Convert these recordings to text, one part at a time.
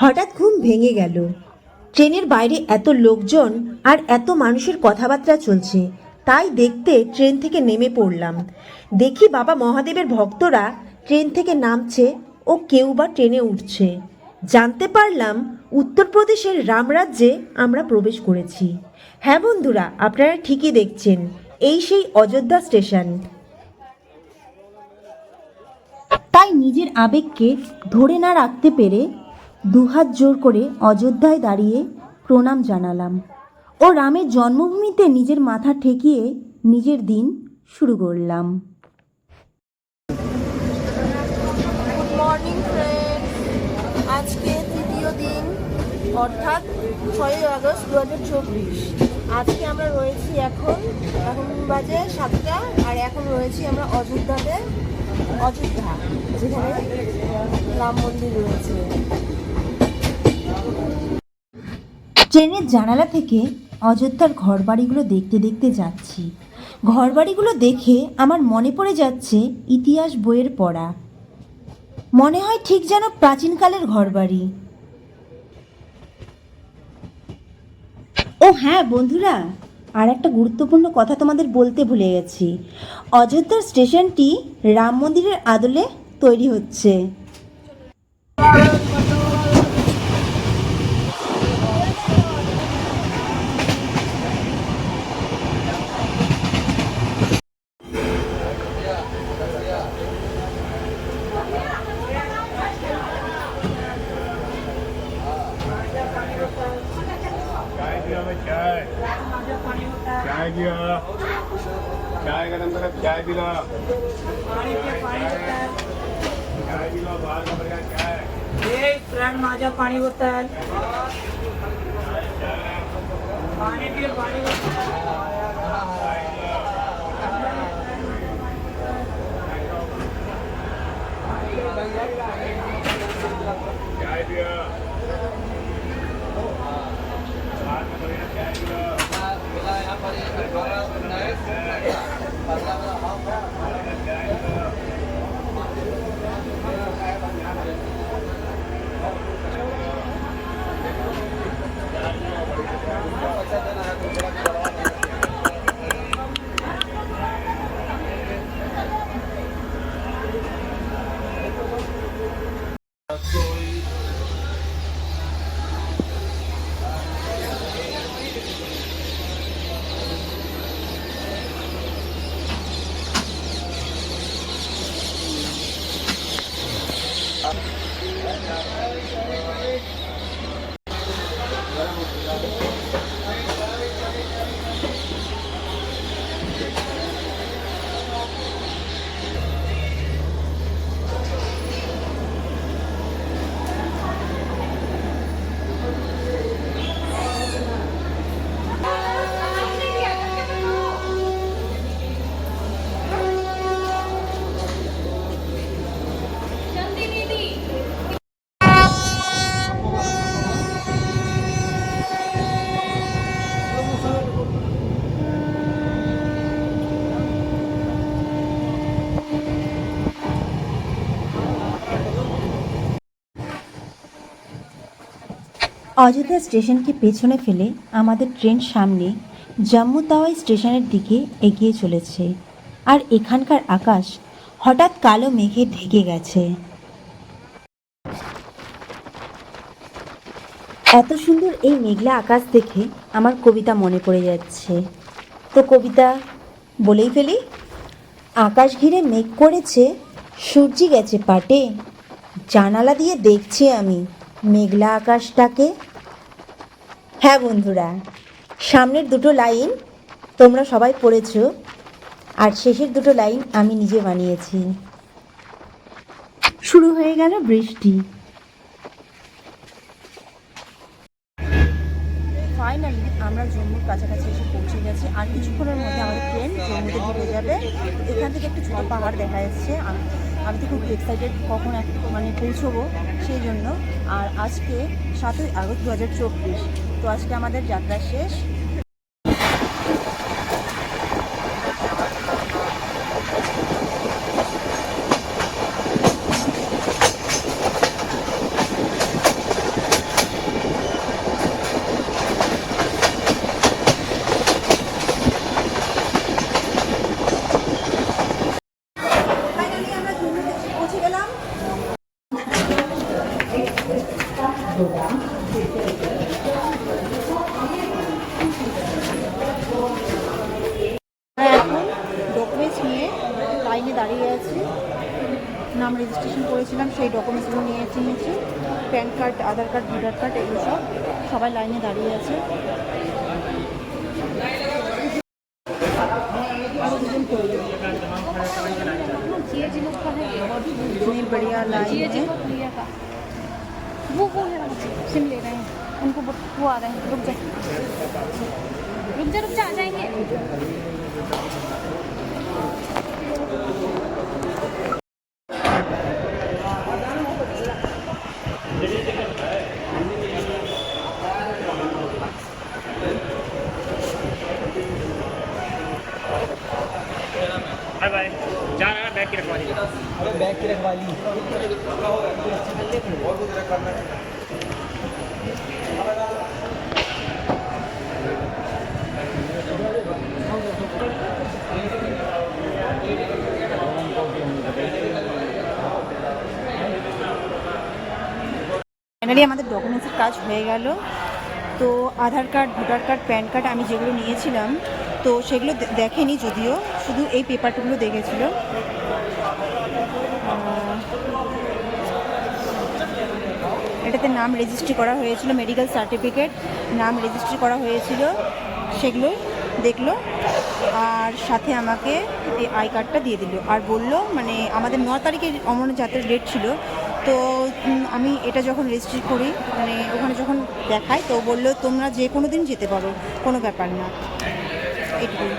হঠাৎ ঘুম ভেঙে গেল। ট্রেনের বাইরে এত লোকজন আর এত মানুষের কথাবার্তা চলছে, তাই দেখতে ট্রেন থেকে নেমে পড়লাম। দেখি বাবা মহাদেবের ভক্তরা ট্রেন থেকে নামছে ও কেউ বা ট্রেনে উঠছে। জানতে পারলাম উত্তরপ্রদেশের রামরাজ্যে আমরা প্রবেশ করেছি। হ্যাঁ বন্ধুরা, আপনারা ঠিকই দেখছেন, এই সেই অযোধ্যা স্টেশন। তাই নিজের আবেগকে ধরে না রাখতে পেরে দুহাত জোর করে অযোধ্যায় দাঁড়িয়ে প্রণাম জানালাম ও রামের জন্মভূমিতে নিজের মাথা ঠেকিয়ে নিজের দিন শুরু করলাম। গুড মর্নিং আজকে তৃতীয় দিন, অর্থাৎ ছয়ই আগস্ট দু হাজার চব্বিশ। আজকে আমরা রয়েছি এখন এখন বাজে সাতটা, আর এখন রয়েছি আমরা অযোধ্যাতে, অযোধ্যা, যেখানে রাম মন্দির রয়েছে। ট্রেনের জানালা থেকে অযোধ্যার ঘরবাড়িগুলো দেখতে দেখতে যাচ্ছি। ঘরবাড়িগুলো দেখে আমার মনে পড়ে যাচ্ছে ইতিহাস বইয়ের পড়া। মনে হয় ঠিক যেন প্রাচীনকালের ঘরবাড়ি। ও হ্যাঁ বন্ধুরা আর একটা গুরুত্বপূর্ণ কথা তোমাদের বলতে ভুলে গেছি। অযোধ্যার স্টেশনটি রাম মন্দিরের আদলে তৈরি হচ্ছে। অযোধ্যা স্টেশনকে পেছনে ফেলে আমাদের ট্রেন সামনে জম্মু তাওয়াই স্টেশনের দিকে এগিয়ে চলেছে। আর এখানকার আকাশ হঠাৎ কালো মেঘে ঢেকে গেছে। এত সুন্দর এই মেঘলা আকাশ দেখে আমার কবিতা মনে পড়ে যাচ্ছে। তো কবিতা বলেই ফেলি, আকাশ ঘিরে মেঘ করেছে, সূর্যি গেছে পাটে, জানালা দিয়ে দেখছি আমি মেঘলা আকাশটাকে। হ্যাঁ বন্ধুরা, সামনের দুটো লাইন তোমরা সবাই পড়েছো, আর শেষের দুটো লাইন আমি নিজে বানিয়েছি। শুরু হয়ে গেল বৃষ্টি। ফাইনালি আমরা জম্মুর কাছাকাছি এসে পৌঁছে গেছি, আর কিছুক্ষণের মধ্যে আমাদের ট্রেন জম্মুতে ঢুকে যাবে। এখান থেকে একটা ছোটো পাহাড় দেখা যাচ্ছে আমি তো খুব এক্সাইটেড কখন মানে পৌঁছবো সেই জন্য। আর আজকে সাতই আগস্ট দু হাজার চব্বিশ। তো আজকে আমাদের যাত্রা শেষ। इतनी बढ़िया लाइन है। वो वो है सिम ले रहे हैं। उनको वो वो आ रहे हैं रुक जा। रुक जा रुक जा आ जाएँगे। बाय बाय जा रहा है बैग की रखवा दीजिए ফাইনালি আমাদের ডকুমেন্টসের কাজ হয়ে গেল তো Aadhaar card voter card PAN card আমি যেগুলো নিয়েছিলাম তো সেগুলো দে- দেখেনি যদিও শুধু এই পেপারগুলো দেখেছিল। এটাতে নাম রেজিস্ট্রি করা হয়েছিল, মেডিকেল সার্টিফিকেট নাম রেজিস্ট্রি করা হয়েছিল, সেগুলো দেখল। আর সাথে আমাকে এই আই কার্ডটা দিয়ে দিল। আর বলল মানে আমাদের ন তারিখে অমরনাথ যাত্রার ডেট ছিল, তো আমি এটা যখন রেজিস্ট্রি করি মানে ওখানে যখন দেখাই তো বলল, তোমরা যে কোনো দিন যেতে পারো, কোনো ব্যাপার না। এটুকুই।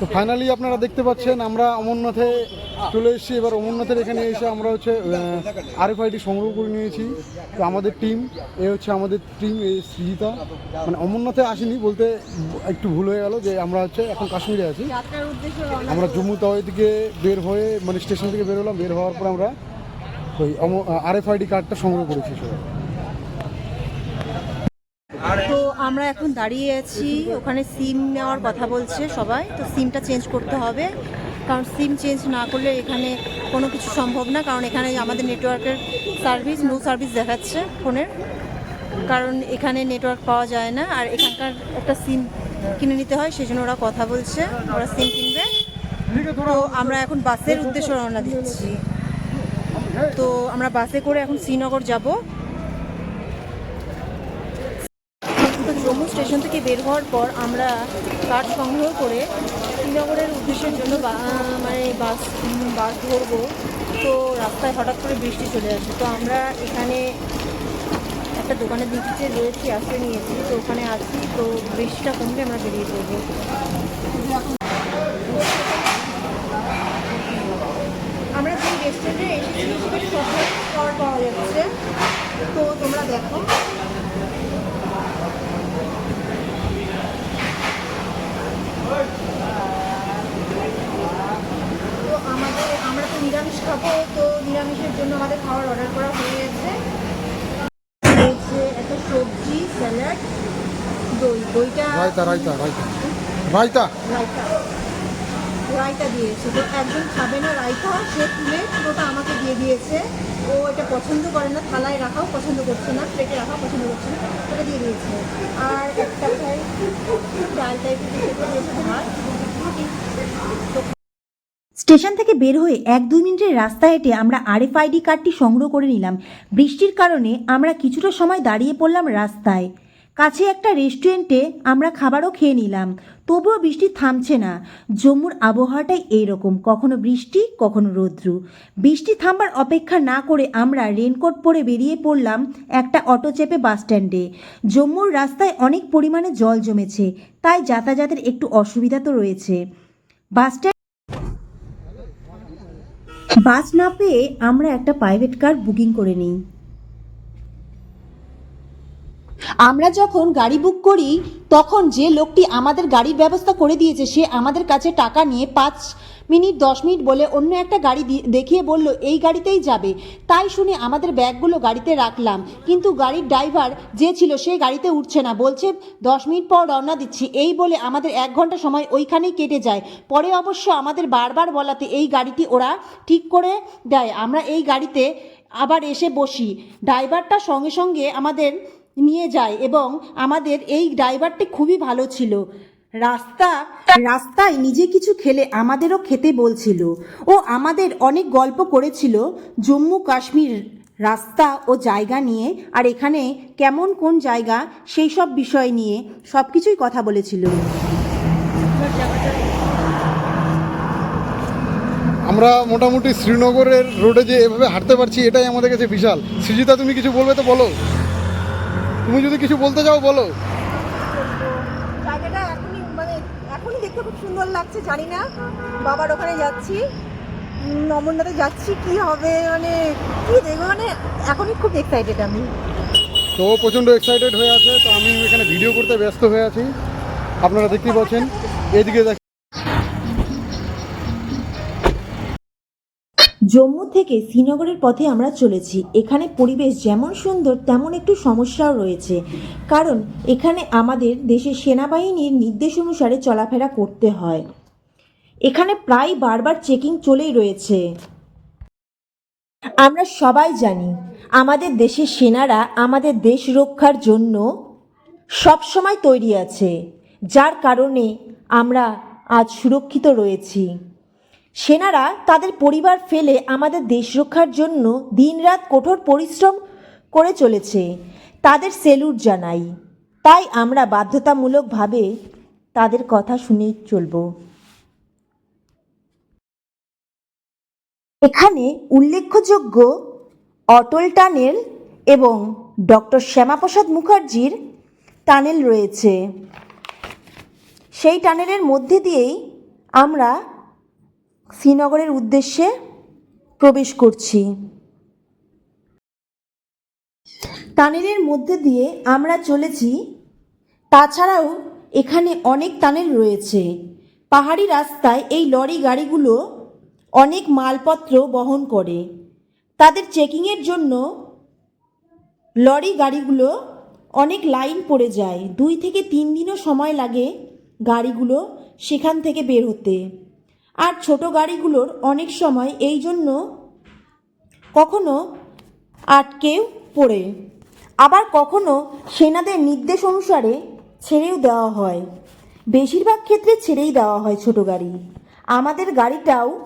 তো ফাইনালি আপনারা দেখতে পাচ্ছেন আমরা অমরনাথে চলে এসেছি। এবার অমরনাথের এখানে এসে আমরা হচ্ছে আরএফআইডি সংগ্রহ করে নিয়েছি। তো আমাদের টিম এ হচ্ছে আমাদের টিম এই সৃজিতা। মানে অমরনাথে আসিনি বলতে একটু ভুল হয়ে গেল যে আমরা হচ্ছে এখন কাশ্মীরে আছি। আমরা জম্মু তাওয়াই থেকে বের হয়ে মানে স্টেশন থেকে বের হলাম বের হওয়ার পর আমরা ওই আরএফআইডি কার্ডটা সংগ্রহ করেছি সবাই তো আমরা এখন দাঁড়িয়ে আছি, ওখানে সিম নেওয়ার কথা বলছে সবাই, তো সিমটা চেঞ্জ করতে হবে। কারণ সিম চেঞ্জ না করলে এখানে কোনো কিছু সম্ভব না, কারণ এখানে আমাদের নেটওয়ার্কের সার্ভিস, নো সার্ভিস দেখাচ্ছে ফোনের। কারণ এখানে নেটওয়ার্ক পাওয়া যায় না, আর এখানকার একটা সিম কিনে নিতে হয় সেই জন্য ওরা কথা বলছে, ওরা সিম কিনবে। তো আমরা এখন বাসের উদ্দেশ্যে রওনা দিচ্ছি। তো আমরা বাসে করে এখন শ্রীনগর যাব তো জম্মু স্টেশন থেকে বের হওয়ার পর আমরা কার্ড সংগ্রহ করে শ্রীনগরের উদ্দেশ্যের জন্য মানে বাস বাস ধরবো। তো রাস্তায় হঠাৎ করে বৃষ্টি চলে আসে। তো আমরা এখানে একটা দোকানের দিকে রয়েছি, আশ্রয় নিয়েছি। তো ওখানে আছি, তো বৃষ্টিটা কমলে আমরা বেরিয়ে পড়ব। আমরা যে রেস্টুরেন্টে এসেছি, সেখানে সব পাওয়া যাচ্ছে। তো তোমরা দেখো। আমরা তো নিরামিষ খাব তো নিরামিষের জন্য আমাদের খাবার অর্ডার করা হয়ে গেছে। একটা সবজি স্যালাড দই। দইটা রায়তা রায়তা রায়তা। রায়তা? রায়তা। রায়তা দিয়েছে। তো একজন খাবে না রায়তা সে তুলে পুরোটা আমাকে দিয়ে দিয়েছে। ও এটা পছন্দ করে না থালায় রাখাও পছন্দ করছে না প্লেটে রাখাও পছন্দ করছে না ওটা দিয়ে দিয়েছে। আর একটা খাই ডাল টাইপের ভাত। স্টেশন থেকে বের হয়ে এক দুই মিনিটের রাস্তা হেঁটে আমরা আরএফআইডি কার্ডটি সংগ্রহ করে নিলাম। বৃষ্টির কারণে আমরা কিছুটা সময় দাঁড়িয়ে পড়লাম রাস্তায়। কাছে একটা রেস্টুরেন্টে আমরা খাবারও খেয়ে নিলাম। তবুও বৃষ্টি থামছে না। জম্মুর আবহাওয়াটাই এইরকম, কখনো বৃষ্টি, কখনো রৌদ্রু। বৃষ্টি থামবার অপেক্ষা না করে আমরা রেনকোট পরে বেরিয়ে পড়লাম একটা অটো চেপে বাস স্ট্যান্ডে জম্মুর রাস্তায় অনেক পরিমাণে জল জমেছে, তাই যাতায়াতের একটু অসুবিধা তো রয়েছে। বাস স্ট্যান্ড বাস না পেয়ে আমরা একটা প্রাইভেট কার বুকিং করে নিই। আমরা যখন গাড়ি বুক করি, তখন যে লোকটি আমাদের গাড়ির ব্যবস্থা করে দিয়েছে, সে আমাদের কাছে টাকা নিয়ে পাঁচ মিনিট, দশ মিনিট বলে অন্য একটা গাড়ি দেখিয়ে বলল, এই গাড়িতেই যাবে। তাই শুনে আমাদের ব্যাগগুলো গাড়িতে রাখলাম। কিন্তু গাড়ির ড্রাইভার যে ছিল, সে গাড়িতে উঠছে না। বলছে, দশ মিনিট পর রওনা দিচ্ছি। এই বলে আমাদের এক ঘণ্টা সময় ওইখানেই কেটে যায়। পরে অবশ্য আমাদের বারবার বলাতে এই গাড়িটি ওরা ঠিক করে দেয়। আমরা এই গাড়িতে আবার এসে বসি। ড্রাইভারটা সঙ্গে সঙ্গে আমাদের নিয়ে যায় এবং আমাদের এই ড্রাইভারটি খুবই ভালো ছিল। রাস্তা, রাস্তায় নিজে কিছু খেলে আমাদেরও খেতে বলছিল। ও আমাদের অনেক গল্প করেছিল জম্মু কাশ্মীর রাস্তা ও জায়গা নিয়ে আর এখানে কেমন কোন জায়গা সেই সব বিষয় নিয়ে সব কিছুই কথা বলেছিল। আমরা মোটামুটি শ্রীনগরের রোডে যে এভাবে হাঁটতে পারছি এটাই আমাদের কাছে বিশাল। সৃজিতা, তুমি কিছু বলবে তো বলো? তুমি যদি কিছু বলতে চাও বলো। জায়গাটা এখনই মানে এখনই দেখতে খুব সুন্দর লাগছে জানি না। বাবার ওখানে যাচ্ছি। অমরনাথে যাচ্ছি কি হবে মানে কি দেখব মানে এখনই খুব এক্সাইটেড আমি। তো প্রচণ্ড এক্সাইটেড হয়ে আছে তো আমি এখানে ভিডিও করতে ব্যস্ত হয়ে আছি। আপনারা দেখতেই পাচ্ছেন। এদিকে জম্মু থেকে শ্রীনগরের পথে আমরা চলেছি। এখানে পরিবেশ যেমন সুন্দর, তেমন একটু সমস্যাও রয়েছে। কারণ এখানে আমাদের দেশের সেনাবাহিনীর নির্দেশ অনুসারে চলাফেরা করতে হয়। এখানে প্রায় বারবার চেকিং চলেই রয়েছে। আমরা সবাই জানি, আমাদের দেশের সেনারা আমাদের দেশ রক্ষার জন্য সবসময় তৈরি আছে। যার কারণে আমরা আজ সুরক্ষিত রয়েছি। সেনারা তাদের পরিবার ফেলে আমাদের দেশ রক্ষার জন্য দিনরাত কঠোর পরিশ্রম করে চলেছে। তাদের সেলুট জানাই। তাই আমরা বাধ্যতামূলকভাবে তাদের কথা শুনে চলব। এখানে উল্লেখযোগ্য অটল টানেল এবং ডক্টর শ্যামাপ্রসাদ মুখার্জির টানেল রয়েছে। সেই টানেলের মধ্যে দিয়েই আমরা শ্রীনগরের উদ্দেশ্যে প্রবেশ করছি। টানেলের মধ্যে দিয়ে আমরা চলেছি। তাছাড়াও এখানে অনেক টানেল রয়েছে। পাহাড়ি রাস্তায় এই লরি গাড়িগুলো অনেক মালপত্র বহন করে। তাদের চেকিংয়ের জন্য লরি গাড়িগুলো অনেক লাইন পড়ে যায়। দুই থেকে তিন দিনও সময় লাগে গাড়িগুলো সেখান থেকে বের হতে। আর ছোট গাড়িগুলোর অনেক সময় এই জন্য কখনো আটকেও পড়ে। আবার কখনো সেনাদের নির্দেশ অনুসারে ছেড়েও দেওয়া হয়। বেশিরভাগ ক্ষেত্রে ছেড়েই দেওয়া হয় ছোট গাড়ি। আমাদের গাড়িটাও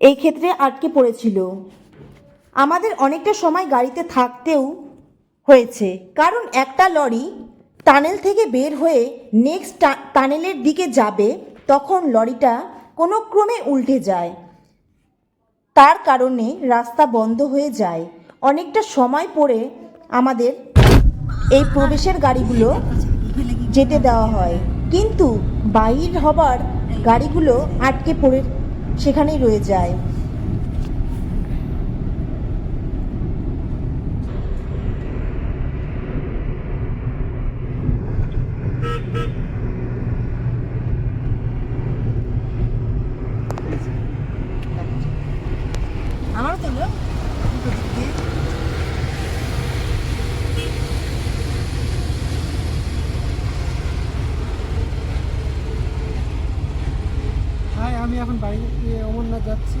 এই ক্ষেত্রে আটকে পড়েছিল। আমাদের অনেকটা সময় গাড়িতে থাকতেও হয়েছে। কারণ একটা লরি টানেল থেকে বের হয়ে নেক্সট টানেলের দিকে যাবে, তখন লরিটা কোনো ক্রমে উল্টে যায়। তার কারণে রাস্তা বন্ধ হয়ে যায়। অনেকটা সময় পরে আমাদের এই প্রবেশের গাড়িগুলো যেতে দেওয়া হয়। কিন্তু বাইর হবার গাড়িগুলো আটকে পড়ে সেখানেই রয়ে যায় আমারও তোলো হ্যাঁ আমি এখন বাড়ি অমরনাথ যাচ্ছি।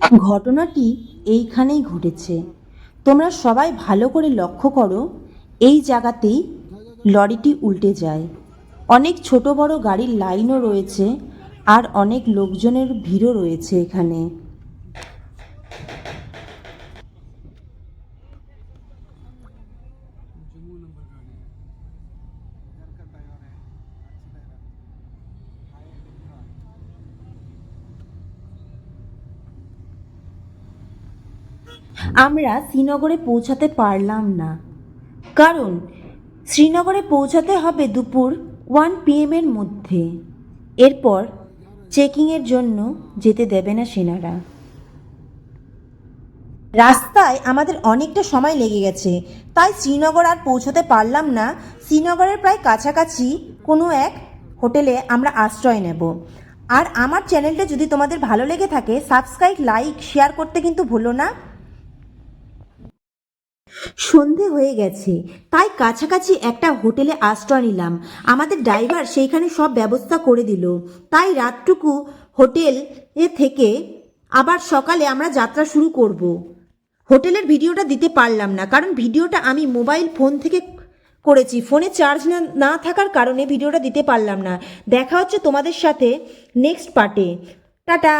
ঘটনাটি এইখানেই ঘটেছে। তোমরা সবাই ভালো করে লক্ষ্য করো, এই জায়গাতেই লরিটি উল্টে যায়। অনেক ছোট বড় গাড়ির লাইনও রয়েছে আর অনেক লোকজনের ভিড়ও রয়েছে এখানে। আমরা শ্রীনগরে পৌঁছাতে পারলাম না। কারণ, শ্রীনগরে পৌঁছাতে হবে দুপুর ওয়ান পিএমের মধ্যে। এরপর চেকিংয়ের জন্য যেতে দেবে না সেনারা। রাস্তায় আমাদের অনেকটা সময় লেগে গেছে। তাই শ্রীনগর আর পৌঁছতে পারলাম না। শ্রীনগরের প্রায় কাছাকাছি কোনো এক হোটেলে আমরা আশ্রয় নেব। আর আমার চ্যানেলটা যদি তোমাদের ভালো লেগে থাকে সাবস্ক্রাইব লাইক শেয়ার করতে কিন্তু ভুলো না। সন্ধে হয়ে গেছে। তাই কাছাকাছি একটা হোটেলে আশ্রয় নিলাম। আমাদের ড্রাইভার সেইখানে সব ব্যবস্থা করে দিল। তাই রাতটুকু হোটেল এ থেকে আবার সকালে আমরা যাত্রা শুরু করব। হোটেলের ভিডিওটা দিতে পারলাম না, কারণ ভিডিওটা আমি মোবাইল ফোন থেকে করেছি। ফোনে চার্জ না থাকার কারণে ভিডিওটা দিতে পারলাম না। দেখা হচ্ছে তোমাদের সাথে নেক্সট পার্টে। টাটা!